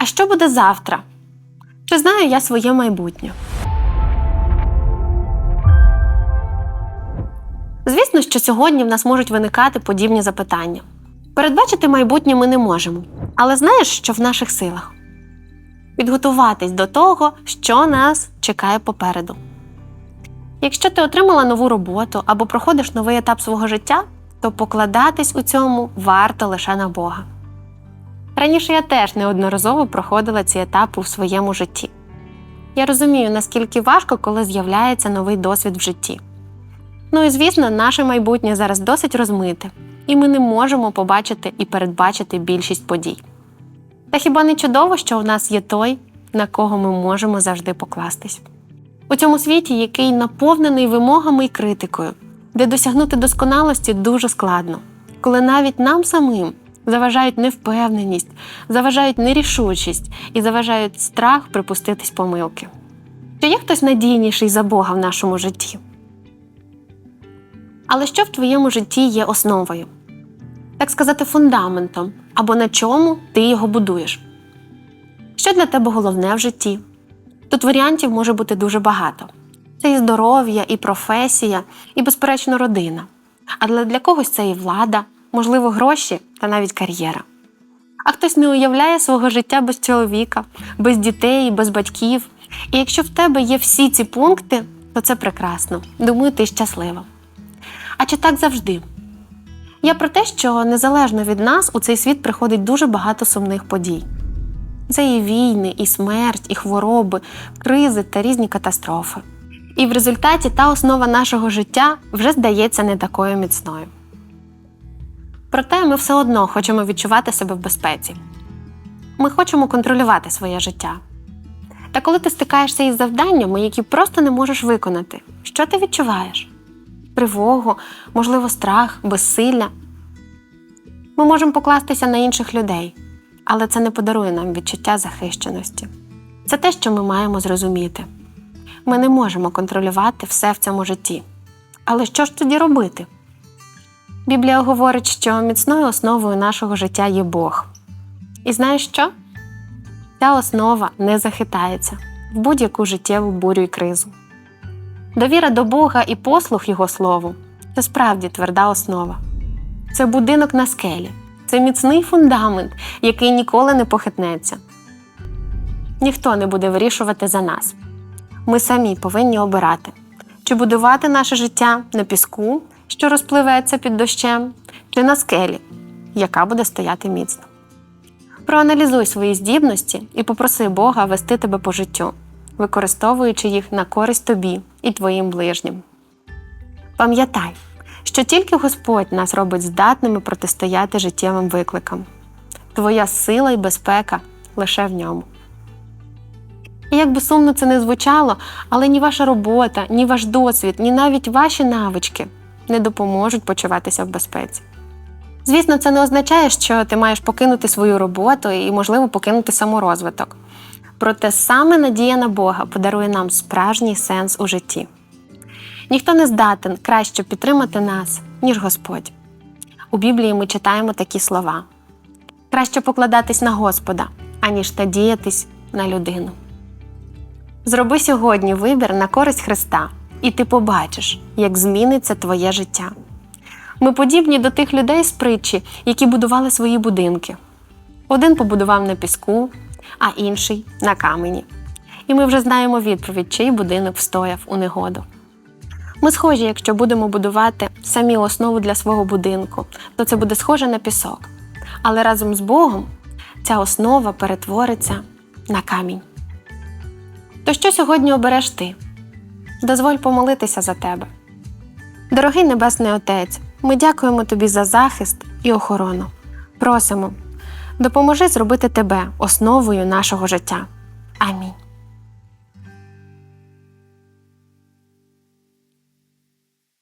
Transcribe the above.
А що буде завтра? Чи знаю я своє майбутнє? Звісно, що сьогодні в нас можуть виникати подібні запитання. Передбачити майбутнє ми не можемо, але знаєш, що в наших силах? Підготуватись до того, що нас чекає попереду. Якщо ти отримала нову роботу або проходиш новий етап свого життя, то покладатись у цьому варто лише на Бога. Раніше я теж неодноразово проходила ці етапи в своєму житті. Я розумію, наскільки важко, коли з'являється новий досвід в житті. Ну і звісно, наше майбутнє зараз досить розмите, і ми не можемо побачити і передбачити більшість подій. Та хіба не чудово, що у нас є той, на кого ми можемо завжди покластись? У цьому світі, який наповнений вимогами і критикою, де досягнути досконалості дуже складно, коли навіть нам самим заважають невпевненість, заважають нерішучість і заважають страх припуститись помилки. Чи є хтось надійніший за Бога в нашому житті? Але що в твоєму житті є основою? Так сказати, фундаментом, або на чому ти його будуєш? Що для тебе головне в житті? Тут варіантів може бути дуже багато: це і здоров'я, і професія, і, безперечно, родина. А для, когось це і влада, можливо, гроші та навіть кар'єра. А хтось не уявляє свого життя без чоловіка, без дітей, без батьків. І якщо в тебе є всі ці пункти, то це прекрасно. Думаю, ти щаслива. А чи так завжди? Я про те, що незалежно від нас у цей світ приходить дуже багато сумних подій. Це і війни, і смерть, і хвороби, кризи та різні катастрофи. І в результаті та основа нашого життя вже здається не такою міцною. Проте ми все одно хочемо відчувати себе в безпеці. Ми хочемо контролювати своє життя. Та коли ти стикаєшся із завданнями, які просто не можеш виконати, що ти відчуваєш? Тривогу, можливо, страх, безсилля. Ми можемо покластися на інших людей, але це не подарує нам відчуття захищеності. Це те, що ми маємо зрозуміти. Ми не можемо контролювати все в цьому житті. Але що ж тоді робити? Біблія говорить, що міцною основою нашого життя є Бог. І знаєш що? Ця основа не захитається в будь-яку життєву бурю і кризу. Довіра до Бога і послух Його Слову це справді тверда основа. Це будинок на скелі, це міцний фундамент, який ніколи не похитнеться. Ніхто не буде вирішувати за нас. Ми самі повинні обирати, чи будувати наше життя на піску, що розпливеться під дощем, чи на скелі, яка буде стояти міцно. Проаналізуй свої здібності і попроси Бога вести тебе по життю, використовуючи їх на користь тобі і твоїм ближнім. Пам'ятай, що тільки Господь нас робить здатними протистояти життєвим викликам. Твоя сила і безпека лише в ньому. І як би сумно це не звучало, але ні ваша робота, ні ваш досвід, ні навіть ваші навички не допоможуть почуватися в безпеці. Звісно, це не означає, що ти маєш покинути свою роботу і, можливо, покинути саморозвиток. Проте саме надія на Бога подарує нам справжній сенс у житті. Ніхто не здатен краще підтримати нас, ніж Господь. У Біблії ми читаємо такі слова: краще покладатись на Господа, аніж надіятись на людину. Зроби сьогодні вибір на користь Христа, і ти побачиш, як зміниться твоє життя. Ми подібні до тих людей з притчі, які будували свої будинки. Один побудував на піску, а інший на камені. І ми вже знаємо відповідь, чий будинок встояв у негоду. Ми схожі, якщо будемо будувати самі основу для свого будинку, то це буде схоже на пісок. Але разом з Богом ця основа перетвориться на камінь. То що сьогодні обереш ти? Дозволь помолитися за тебе. Дорогий Небесний Отець, ми дякуємо тобі за захист і охорону. Просимо, допоможи зробити тебе основою нашого життя. Амінь.